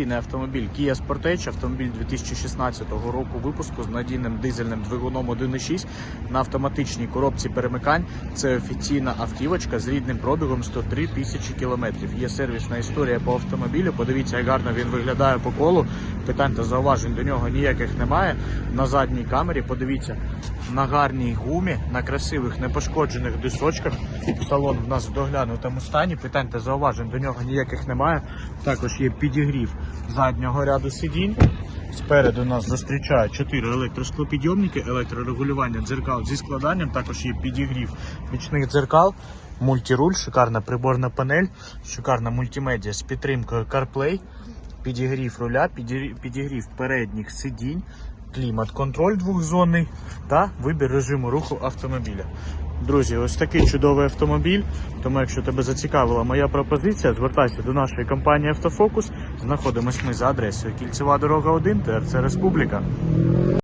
Цінний автомобіль Kia Sportage, автомобіль 2016 року випуску з надійним дизельним двигуном 1.6 на автоматичній коробці перемикань. Це офіційна автівочка з рідним пробігом 103 тисячі кілометрів. Є сервісна історія по автомобілю. Подивіться, як гарно він виглядає по колу. Питань та зауважень до нього ніяких немає. На задній камері подивіться на гарній гумі, на красивих непошкоджених дисочках. Салон в нас в доглянутому стані. Питань та зауважень до нього ніяких немає. Також є підігрів заднього ряду сидінь. Спереду нас зустрічає 4 електросклопідйомники, електрорегулювання дзеркал зі складанням. Також є підігрів бічних дзеркал, мультируль, шикарна приборна панель, шикарна мультимедіа з підтримкою CarPlay, підігрів руля, підігрів, передніх сидінь, клімат-контроль двохзонний та вибір режиму руху автомобіля. Друзі, ось такий чудовий автомобіль. Тому, якщо тебе зацікавила моя пропозиція, звертайся до нашої компанії Автофокус. Знаходимось ми за адресою Кільцева дорога 1, ТРЦ Республіка.